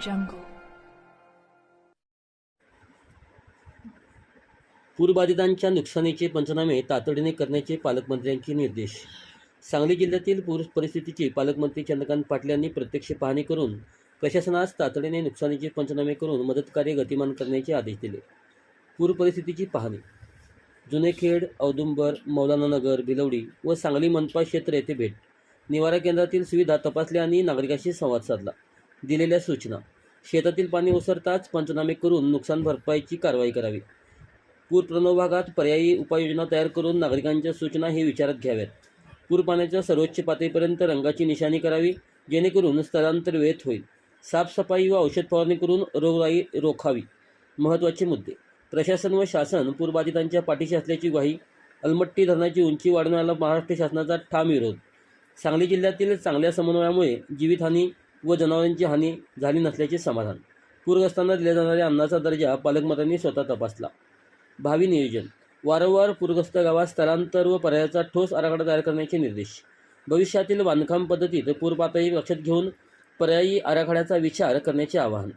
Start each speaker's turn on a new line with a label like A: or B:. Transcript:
A: jungle. पूरबाधितांच्या नुकसानीचे पंचनामे तातडीने करण्याचे पालकमंत्र्यांचे निर्देश. सांगली जिल्ह्यातील पूर परिस्थितीची पालकमंत्री चंद्रकांत पाटील यांनी प्रत्यक्ष पाहणी करून प्रशासनास तातडीने नुकसानीचे पंचनामे करून मदतकार्य गतिमान करण्याचे आदेश दिले. पूर परिस्थितीची पाहणी. जुनेखेड औदुंबर मौलानानगर भिलवडी व सांगली मनपा क्षेत्र येथे भेट. निवारा केंद्रातील सुविधा तपासल्या आणि नागरिकांशी संवाद साधला. दिलेल्या सूचना. शेतातील पाणी ओसरताच पंचनामे करून नुकसान भरपाईची कारवाई करावी. पूरप्रणव भागात पर्यायी उपाययोजना तयार करून नागरिकांच्या सूचना हे विचारात घ्याव्यात. पूर पाण्याच्या सर्वोच्च पातळीपर्यंत रंगाची निशाणी करावी जेणेकरून स्थलांतर वेळेत होईल. साफसफाई व औषध फवारणी करून रोगराई रोखावी. महत्त्वाचे मुद्दे. प्रशासन व शासन पूरबाधितांच्या पाठीशी असल्याची ग्वाही अलमट्टी धरणाची उंची वाढवण्याला महाराष्ट्र शासनाचा ठाम विरोध. सांगली जिल्ह्यातील चांगल्या समन्वयामुळे जीवितहानी व जनावरांची हानी झाली नसल्याचे समाधान. पूरग्रस्तांना दिल्या जाणाऱ्या अन्नाचा दर्जा पालकमंत्र्यांनी स्वतः तपासला. भावी नियोजन. वारंवार पूरग्रस्त गावात स्थलांतर व पर्यायाचा ठोस आराखडा तयार करण्याचे निर्देश. भविष्यातील बांधकाम पद्धतीत पूरपातळी लक्षात घेऊन पर्यायी आराखड्याचा विचार करण्याचे आवाहन.